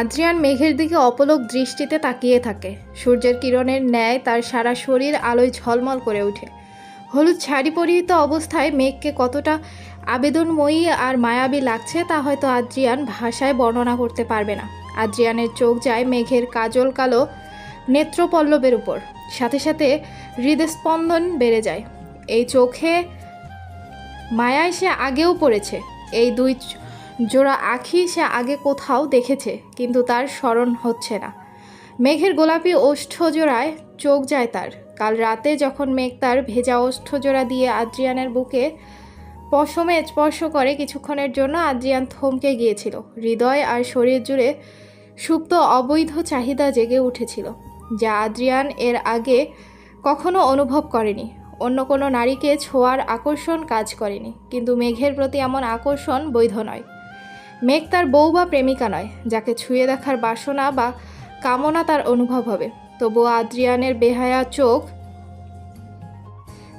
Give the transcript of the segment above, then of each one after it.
Adrian মেঘের দিকে অপলক দৃষ্টিতে তাকিয়ে থাকে। সূর্যের কিরণের ন্যায় তার সারা শরীর আলোয় ঝলমল করে ওঠে। হলুদ শাড়ি পরিহিত অবস্থায় মেঘকে কতটা আবেদনময়ী আর মায়াবী লাগছে তা হয়তো আদ্রিয়ান ভাষায় বর্ণনা করতে পারবে না। আদ্রিয়ানের চোখ যায় মেঘের কাজল কালো নেত্রপল্লবের উপর। সাথে সাথে হৃদস্পন্দন বেড়ে যায়। এই চোখে মায়ায় সে আগেও পড়েছে। এই দুই জোড়া আখি সে আগে কোথাও দেখেছে, কিন্তু তার স্মরণ হচ্ছে না। মেঘের গোলাপি ওষ্ঠজোড়ায় চোখ যায় তার। কাল রাতে যখন মেঘ তার ভেজা ওষ্ঠজোড়া দিয়ে আদ্রিয়ানের বুকে পশমে স্পর্শ করে, কিছুক্ষণের জন্য আদ্রিয়ান থমকে গিয়েছিল। হৃদয় আর শরীর জুড়ে সুপ্ত অবৈধ চাহিদা জেগে উঠেছিল, যা আদ্রিয়ান এর আগে কখনো অনুভব করেনি। অন্য কোনো নারীকে ছোঁয়ার আকর্ষণ কাজ করেনি, কিন্তু মেঘের প্রতি এমন আকর্ষণ বৈধ নয়। মেঘ তার বউ বা প্রেমিকা নয়, যাকে ছুঁয়ে দেখার বাসনা বা কামনা তার অনুভব হবে। তবুও আদ্রিয়ানের বেহায়া চোখ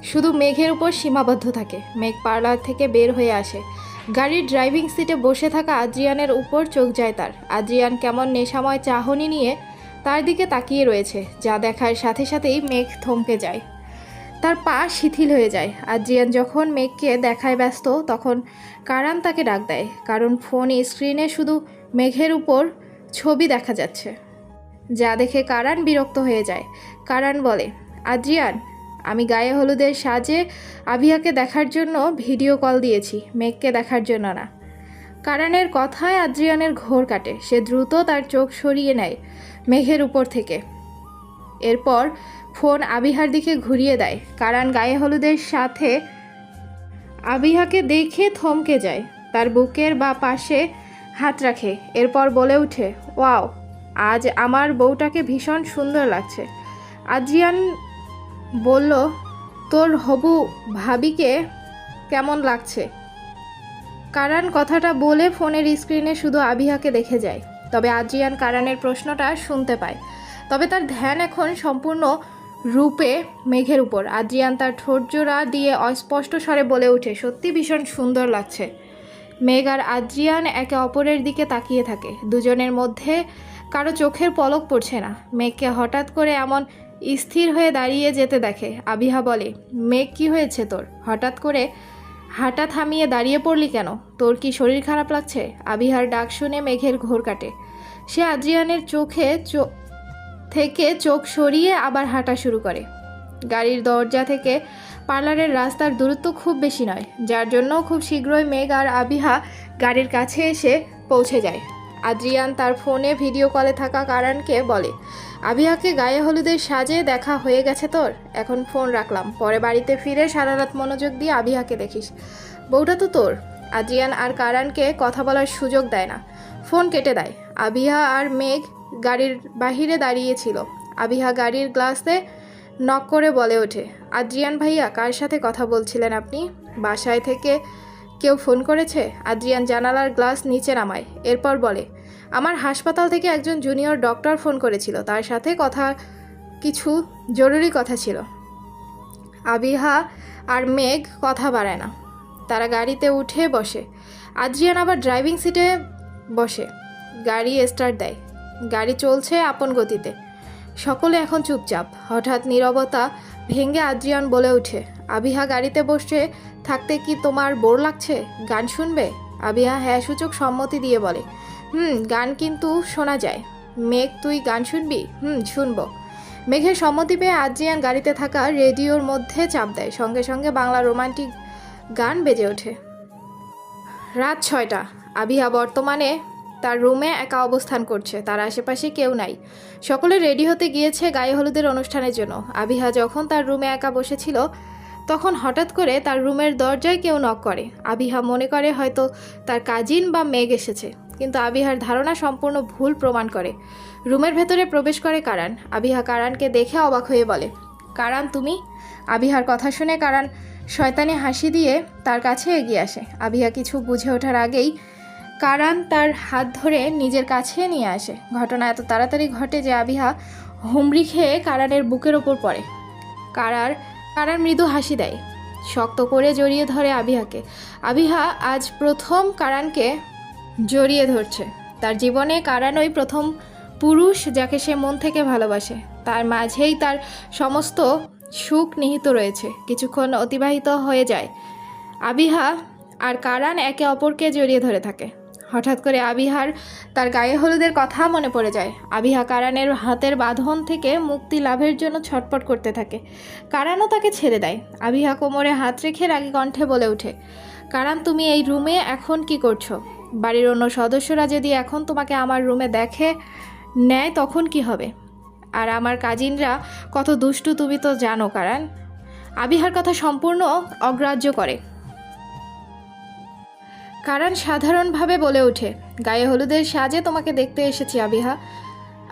শুধু মেঘের উপর সীমাবদ্ধ থাকে। মেঘ পার্লার থেকে বের হয়ে আসে। গাড়ির ড্রাইভিং সিটে বসে থাকা আদ্রিয়ানের উপর চোখ যায় তার। আদ্রিয়ান কেমন নেশাময় চাহনি নিয়ে তার দিকে তাকিয়ে রয়েছে, যা দেখার সাথে সাথেই মেঘ থমকে যায়। তার পা শিথিল হয়ে যায়। আদ্রিয়ান যখন মেঘকে দেখায় ব্যস্ত, তখন কারান তাকে ডাক দেয়, কারণ ফোন স্ক্রিনে শুধু মেঘের উপর ছবি দেখা যাচ্ছে। যা দেখে কারান বিরক্ত হয়ে যায়। কারান বলে, আদ্রিয়ান, আমি গায়ে হলুদের সাজে আভিয়াকে দেখার জন্য ভিডিও কল দিয়েছি, মেঘকে দেখার জন্য না। কারানের কথায় আদ্রিয়ানের ঘোর কাটে। সে দ্রুত তার চোখ সরিয়ে নেয় মেঘের উপর থেকে। এরপর ফোন আবিহার দিকে ঘুরিয়ে দেয়। কারান গায়ে হলুদের সাথে আবিহাকে দেখে থমকে যায়। তার বুকের বা পাশে হাত রাখে, এরপর বলে ওঠে, ওয়াও, আজ আমার বউটাকে ভীষণ সুন্দর লাগছে। আজিয়ান বলল, তোর হবু ভাবিকে কেমন লাগছে? কারান কথাটা বলে ফোনের স্ক্রিনে শুধু আবিহাকে দেখে যায়। তবে আজিয়ান কারানের প্রশ্নটা শুনতে পায়। তবে তার ধ্যান এখন সম্পূর্ণ রূপে মেঘের উপর। আদ্রিয়ান তার ঠোঁটজোড়া দিয়ে অস্পষ্ট স্বরে বলে ওঠে, সত্যি ভীষণ সুন্দর লাগছে। মেঘ আর আদ্রিয়ান একে অপরের দিকে তাকিয়ে থাকে। দুজনের মধ্যে কারও চোখের পলক পড়ছে না। মেঘকে হঠাৎ করে এমন স্থির হয়ে দাঁড়িয়ে যেতে দেখে। আবিহা বলে, মেঘ, কি হয়েছে তোর? হঠাৎ করে হাঁটা থামিয়ে দাঁড়িয়ে পড়লি কেন? তোর কি শরীর খারাপ লাগছে? আবিহার ডাক শুনে মেঘের ঘোর কাটে। সে আদ্রিয়ানের চোখে চো- থেকে চোখ সরিয়ে আবার হাঁটা শুরু করে। গাড়ির দরজা থেকে পার্লারের রাস্তার দূরত্ব খুব বেশি নয়, যার জন্য খুব শীঘ্রই মেঘ আর আবিহা গাড়ির কাছে এসে পৌঁছে যায়। আদ্রিয়ান তার ফোনে ভিডিও কলে থাকা কারণকে বলে, আবিহাকে গায়ে হলুদের সাজে দেখা হয়ে গেছে তোর? এখন ফোন রাখলাম, পরে বাড়িতে ফিরে সারা রাত মনোযোগ দিয়ে আবিহাকে দেখিস। বউটা তো তোর। আদ্রিয়ান আর কারানকে কথা বলার সুযোগ দেয় না। ফোন কেটে দেয়। আবিহা আর মেঘ গাড়ির বাহিরে দাঁড়িয়েছিল আবিহা গাড়ির গ্লাসে নক করে বলে ওঠে, আদ্রিয়ান ভাইয়া, কার সাথে কথা বলছিলেন আপনি? বাসায় থেকে কেউ ফোন করেছে? আদ্রিয়ান জানালার গ্লাস নিচে নামায়, এরপর বলে, আমার হাসপাতাল থেকে একজন জুনিয়র ডক্টর ফোন করেছিল, তার সাথে কথা, কিছু জরুরি কথা ছিল। আবিহা আর মেঘ কথা বাড়ায় না। তারা গাড়িতে উঠে বসে। আদ্রিয়ান আবার ড্রাইভিং সিটে বসে, গাড়ি স্টার্ট দেয়। গাড়ি চলছে আপন গতিতে। সকলে এখন চুপচাপ। হঠাৎ নীরবতা ভেঙে আদ্রিয়ান বলে ওঠে, আবিহা গাড়িতে বসে থাকতে কি তোমার বোর লাগছে? গান শুনবে? আবিহা হ্যাঁ সূচক সম্মতি দিয়ে বলে, হুম, গান কিন্তু শোনা যায়। মেঘ, তুই গান শুনবি? হুম, শুনব। মেঘের সম্মতি পেয়ে আদ্রিয়ান গাড়িতে থাকা রেডিওর মধ্যে চাপ দেয়। সঙ্গে সঙ্গে বাংলা রোমান্টিক গান বেজে ওঠে। রাত ছয়টা। আবিহা বর্তমানে তার রুমে একা অবস্থান করছে, তার আশেপাশে কেউ নাই। সকলে রেডি হতে গিয়েছে গায়ে হলুদের অনুষ্ঠানের জন্য। আবিহা যখন তার রুমে একা বসেছিল, তখন হঠাৎ করে তার রুমের দরজায় কেউ নক করে। আবিহা মনে করে হয়তো তার কাজিন বা মেঘ এসেছে, কিন্তু আবিহার ধারণা সম্পূর্ণ ভুল প্রমাণ করে। রুমের ভেতরে প্রবেশ করে কারান। আবিহা কারানকে দেখে অবাক হয়ে বলে, কারান, তুমি? আবিহার কথা শুনে কারান শয়তানি হাসি দিয়ে তার কাছে এগিয়ে আসে। আবিহা কিছু বুঝে ওঠার আগেই কারান তার হাত ধরে নিজের কাছে নিয়ে আসে। ঘটনা এত তাড়াতাড়ি ঘটে যে আবিহা হুমড়ি খেয়ে কারানের বুকের ওপর পড়ে। কারার কারার মৃদু হাসি দেয়। শক্ত করে জড়িয়ে ধরে আবিহাকে। আবিহা আজ প্রথম কারানকে জড়িয়ে ধরছে। তার জীবনে কারানোই প্রথম পুরুষ যাকে সে মন থেকে ভালোবাসে। তার মাঝেই তার সমস্ত সুখ নিহিত রয়েছে। কিছুক্ষণ অতিবাহিত হয়ে যায়। আবিহা আর কারান একে অপরকে জড়িয়ে ধরে থাকে। হঠাৎ করে আবিহার তার গায়ে হলুদের কথা মনে পড়ে যায়। আবিহা কারানের হাতের বাঁধন থেকে মুক্তি লাভের জন্য ছটপট করতে থাকে। কারানও তাকে ছেড়ে দেয়। আবিহা কোমরে হাত রেখে রাগে কণ্ঠে বলে ওঠে, কারান, তুমি এই রুমে এখন কি করছ? বাড়ির অন্য সদস্যরা যদি এখন তোমাকে আমার রুমে দেখে নেয়, তখন কি হবে? আর আমার কাজিনরা কত দুষ্টু, তুমি তো জানো কারান। আবিহার কথা সম্পূর্ণ অগ্রাহ্য করে। কারণ সাধারণভাবে বলে ওঠে, গায়ে হলুদের সাজে তোমাকে দেখতে এসেছি আবিহা।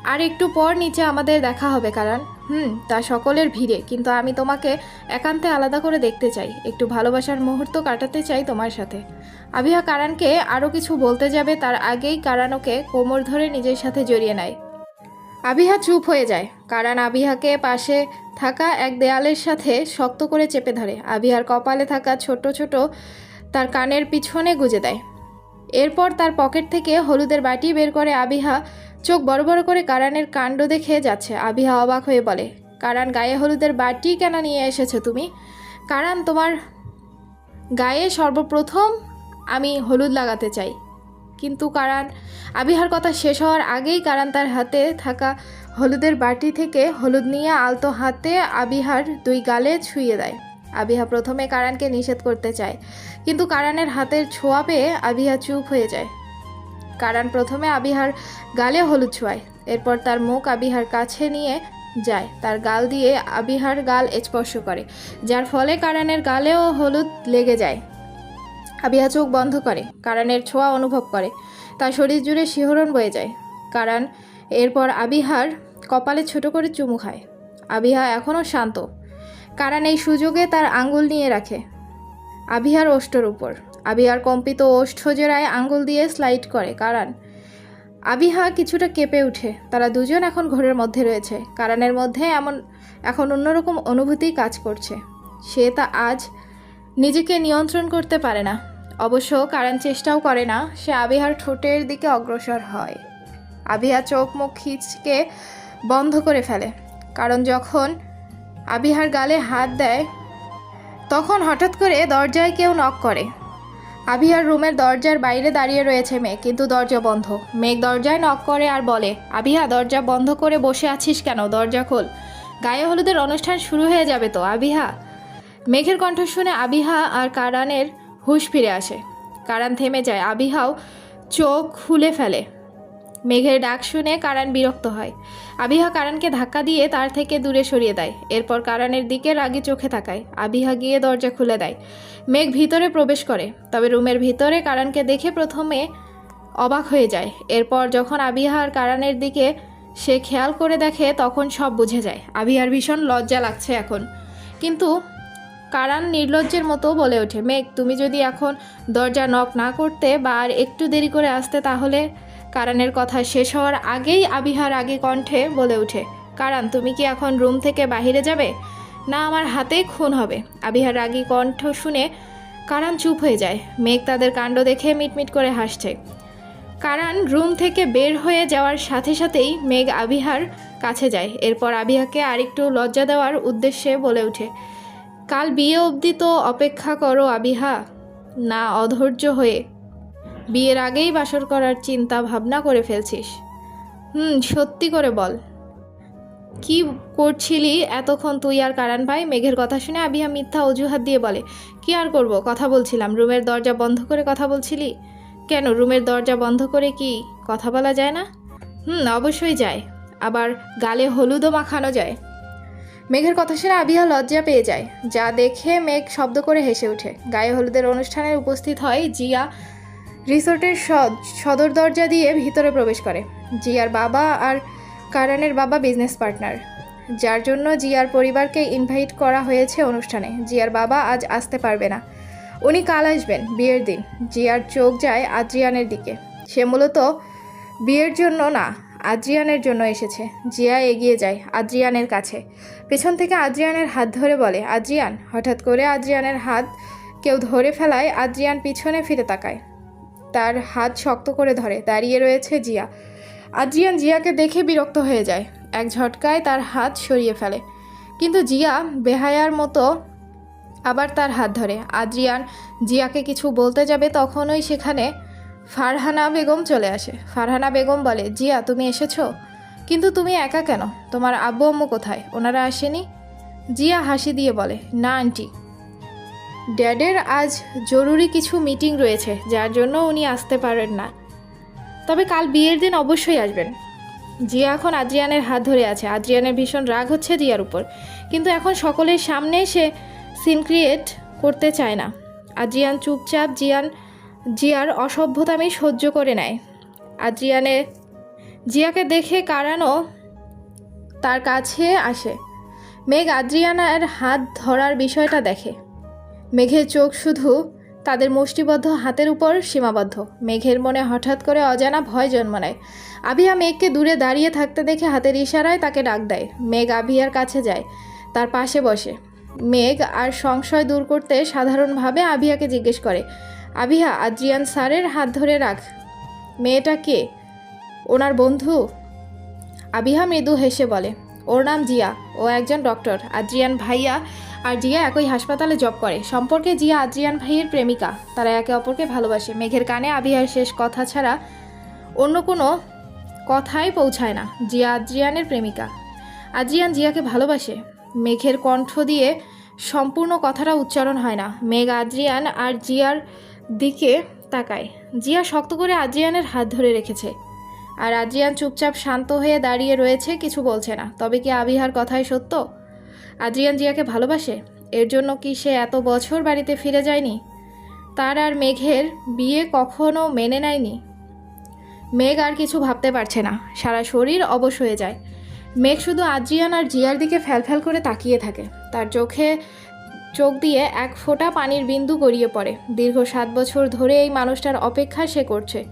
আর একটু পর নিচে আমাদের দেখা হবে, কারণ, হুম, তা সকলের ভিড়ে, কিন্তু আমি তোমাকে একান্তে আলাদা করে দেখতে চাই, একটু ভালোবাসার মুহূর্ত কাটাতে চাই তোমার সাথে। আবিহা কারানকে আরও কিছু বলতে যাবে, তার আগেই কারানোকে কোমর ধরে নিজের সাথে জড়িয়ে নেয়। আবিহা চুপ হয়ে যায়, কারান আবিহাকে পাশে থাকা এক দেয়ালের সাথে শক্ত করে চেপে ধরে। আবিহার কপালে থাকা ছোট ছোট তার কানের পিছনে গুজে দেয়। এরপর তার পকেট থেকে হলুদের বাটি বের করে আবিহা চোখ বড় বড় করে কারানের কাণ্ড দেখে যাচ্ছে। আবিহা অবাক হয়ে বলে, কারান গায়ে হলুদের বাটি কেন নিয়ে এসেছ তুমি? কারান তোমার গায়ে সর্বপ্রথম আমি হলুদ লাগাতে চাই। কিন্তু কারান, আবিহার কথা শেষ হওয়ার আগেই কারান তার হাতে থাকা হলুদের বাটি থেকে হলুদ নিয়ে আলতো হাতে আবিহার দুই গালে ছুঁয়ে দেয়। আবিহা প্রথমে কারানকে নিষেধ করতে চায়, কিন্তু কারানের হাতের ছোঁয়া পেয়ে আবিহা চুপ হয়ে যায়। কারান প্রথমে আবিহার গালে হলুদ ছোঁয়ায়, এরপর তার মুখ আবিহার কাছে নিয়ে যায়, তার গাল দিয়ে আবিহার গাল স্পর্শ করে, যার ফলে কারানের গালেও হলুদ লেগে যায়। আবিহা চোখ বন্ধ করে, কারানের ছোঁয়া অনুভব করে, তার শরীর জুড়ে শিহরণ বয়ে যায়। কারান এরপর আবিহার কপালে ছোট করে চুমু খায়। আবিহা এখনও শান্ত কারান এই সুযোগে তার আঙ্গুল নিয়ে রাখে। আবিহার ওষ্ঠর উপর। আবিহার কম্পিত ওষ্ঠ জোড়ায় আঙ্গুল দিয়ে স্লাইড করে কারান। আবিহা কিছুটা কেঁপে উঠে। তারা দুজন এখন ঘরের মধ্যে রয়েছে। কারানের মধ্যে এমন, এখন অন্যরকম অনুভূতি কাজ করছে। সে তা আজ নিজেকে নিয়ন্ত্রণ করতে পারে না। অবশ্য কারান চেষ্টাও করে না, সে আবিহার ঠোঁটের দিকে অগ্রসর হয়। আবিহা চোখ মুখ খিচকে বন্ধ করে ফেলে। কারণ যখন আবিহার গালে হাত দেয়। তখন হঠাৎ করে দরজায় কেউ নক করে। আবিহার রুমের দরজার বাইরে দাঁড়িয়ে রয়েছে মেঘ, কিন্তু দরজা বন্ধ। মেঘ দরজায় নক করে আর বলে, আবিহা, দরজা বন্ধ করে বসে আছিস কেন? দরজা খোল। গায়ে হলুদের অনুষ্ঠান শুরু হয়ে যাবে তো, আবিহা? মেঘের কণ্ঠ শুনে আবিহা আর কারানের হুঁশ ফিরে আসে। কারান থেমে যায়। আবিহাও চোখ খুলে ফেলে। মেঘের ডাক শুনে কারান বিরক্ত হয়। আবিহা কারানকে ধাক্কা দিয়ে তার থেকে দূরে সরিয়ে দেয়। এরপর কারানের দিকে রাগে চোখে তাকায়। আবিহা গিয়ে দরজা খুলে দেয়। মেঘ ভিতরে প্রবেশ করে, তবে রুমের ভিতরে কারানকে দেখে প্রথমে অবাক হয়ে যায়। এরপর যখন আবিহা আর কারানের দিকে সে খেয়াল করে দেখে, তখন সব বুঝে যায়। আবিহার ভীষণ লজ্জা লাগছে এখন। কিন্তু কারান নির্লজ্জের মতো বলে ওঠে, মেঘ, তুমি যদি এখন দরজা নক না করতে বা আর একটু দেরি করে আসতে, তাহলে কারানের কথা শেষ হওয়ার আগেই আবিহার আগে কণ্ঠে বলে ওঠে, কারান, তুমি কি এখন রুম থেকে বাহিরে যাবে? না, আমার হাতেই খুন হবে। আবিহার রাগী কণ্ঠ শুনে কারান চুপ হয়ে যায়। মেঘ তাদের কাণ্ড দেখে মিটমিট করে হাসছে। কারান রুম থেকে বের হয়ে যাওয়ার সাথে সাথেই মেঘ আবিহার কাছে যায়। এরপর আবিহাকে আরেকটু লজ্জা দেওয়ার উদ্দেশ্যে বলে ওঠে, কাল বিয়ে অবধি তো অপেক্ষা করো আবিহা। না, অধৈর্য হয়ে বিয়ের আগেই বাসর করার চিন্তা ভাবনা করে ফেলছিস। হুম, সত্যি করে বল। কি করছিলি? এতক্ষণ তুই আর কারান ভাই মেঘের কথা শুনে আবিহা মিথ্যা অজুহাত দিয়ে বলে, কি আর করব? কথা বলছিলাম। রুমের দরজা বন্ধ করে কথা বলছিলি? কেন? রুমের দরজা বন্ধ করে কি? কথা বলা যায় না? হুম, অবশ্যই যায়। আবার গালে হলুদও মাখানো যায়। মেঘের কথা শুনে আবিহা লজ্জা পেয়ে যায়। যা দেখে মেঘ শব্দ করে হেসে ওঠে। গায়ে হলুদের অনুষ্ঠানে উপস্থিত হয় জিয়া রিসোর্টের সদর দরজা দিয়ে ভিতরে প্রবেশ করে। জিয়ার বাবা আর কারানের বাবা বিজনেস পার্টনার যার জন্য জিয়ার পরিবারকে ইনভাইট করা হয়েছে অনুষ্ঠানে। জিয়ার বাবা আজ আসতে পারবে না। উনি কাল আসবেন, বিয়ের দিন। জিয়ার চোখ যায় আদ্রিয়ানের দিকে। সে মূলত বিয়ের জন্য না, আদ্রিয়ানের জন্য এসেছে। জিয়া এগিয়ে যায় আদ্রিয়ানের কাছে। পেছন থেকে আদ্রিয়ানের হাত ধরে বলে, আদ্রিয়ান। হঠাৎ করে আদ্রিয়ানের হাত কেউ ধরে ফেলায়, আদ্রিয়ান পিছনে ফিরে তাকায়। তার হাত শক্ত করে ধরে, দাঁড়িয়ে রয়েছে জিয়া। আদ্রিয়ান জিয়াকে দেখে বিরক্ত হয়ে যায়। এক ঝটকায় তার হাত সরিয়ে ফেলে। কিন্তু জিয়া বেহায়ার মতো আবার তার হাত ধরে। আদ্রিয়ান জিয়াকে কিছু বলতে যাবে তখনই সেখানে ফারহানা বেগম চলে আসে। ফারহানা বেগম বলে, জিয়া, তুমি এসেছ? কিন্তু তুমি একা কেন? তোমার আব্বু আম্মু কোথায়? ওনারা আসেনি? জিয়া হাসি দিয়ে বলে, না, আন্টি। ড্যাডের আজ জরুরি কিছু মিটিং রয়েছে, যার জন্য উনি আসতে পারেন না। তবে কাল বিয়ের দিন অবশ্যই আসবেন। জিয়া এখন আদ্রিয়ানের হাত ধরে আছে। আদ্রিয়ানের ভীষণ রাগ হচ্ছে জিয়ার উপর। কিন্তু এখন সকলের সামনে সে সিন ক্রিয়েট করতে চায় না। আদ্রিয়ান চুপচাপ জিয়ান, জিয়ার অসভ্যতামি সহ্য করে নেয়। আদ্রিয়ানের জিয়াকে দেখে কারানো তার কাছে আসে। মেঘ আদ্রিয়ানার হাত ধরার বিষয়টা দেখে। মেঘের চোখ শুধু তাদের মুষ্টিবদ্ধ হাতের উপর সীমাবদ্ধ। মেঘের মনে হঠাৎ করে অজানা ভয় জন্ম নেয় আবিয়া মেঘকে দূরে দাঁড়িয়ে থাকতে দেখে হাতের ইশারায় তাকে ডাক দেয়। মেঘ আবিয়ার কাছে যায়, তার পাশে বসে। মেঘ আর সংশয় দূর করতে সাধারণভাবে আবিয়াকে জিজ্ঞেস করে, আবিয়া, আদ্রিয়ান স্যারের হাত ধরে রাখ। মেয়েটা কে? ওনার বন্ধু? আবিহা মৃদু হেসে বলে, ওর নাম জিয়া। ও একজন ডক্টর। আদ্রিয়ান ভাইয়া আর জিয়া একই হাসপাতালে জব করে। সম্পর্কে জিয়া আদ্রিয়ান ভাইয়ের প্রেমিকা। তারা একে অপরকে ভালোবাসে। মেঘের কানে আবিহার শেষ কথা ছাড়া অন্য কোনো কথাই পৌঁছায় না। জিয়া আদ্রিয়ানের প্রেমিকা। আদ্রিয়ান জিয়াকে ভালোবাসে। মেঘের কণ্ঠ দিয়ে সম্পূর্ণ কথাটা উচ্চারণ হয় না। মেঘ, আদ্রিয়ান আর জিয়ার দিকে তাকায়। জিয়া শক্ত করে আদ্রিয়ানের হাত ধরে রেখেছে। আর আদ্রিয়ান চুপচাপ শান্ত হয়ে দাঁড়িয়ে রয়েছে, কিছু বলছে না। তবে কি আবিহার কথাই সত্য? আদ্রিয়ান জিয়াকে ভালোবাসে? এর জন্য কি সে এত বছর বাড়িতে ফিরে যায়নি? তার আর মেঘের বিয়ে কখনো মেনে নেয়নি। মেঘ আর কিছু ভাবতে পারছে না। সারা শরীর অবশ হয়ে যায়। মেঘ শুধু আদ্রিয়ান আর জিয়ার দিকে ফ্যালফ্যাল করে তাকিয়ে থাকে। তার চোখে চোখ দিয়ে এক ফোঁটা পানির বিন্দু গড়িয়ে পড়ে। দীর্ঘ সাত বছর ধরে এই মানুষটার অপেক্ষা সে করছে।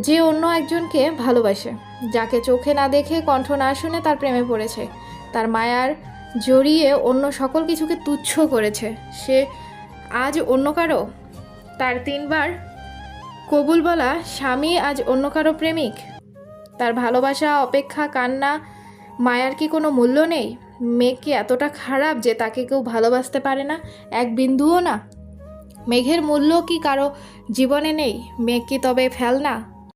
যে অন্য একজনকে ভালোবাসে, যাকে চোখে না দেখে কণ্ঠ না শুনে তার প্রেমে পড়েছে। তার মায়ার জড়িয়ে অন্য সকল কিছুকে তুচ্ছ করেছে। সে আজ অন্য কারও? তার তিনবার? কবুল বলা, স্বামী আজ অন্য কারও প্রেমিক? তার ভালোবাসা, অপেক্ষা, কান্না, মায়ার কি কোনো মূল্য নেই? মেঘ কি এতটা খারাপ যে তাকে কেউ ভালোবাসতে পারে না? এক বিন্দুও না। মেঘের মূল্য কি কারও জীবনে নেই? মেঘ কি তবে ফেল না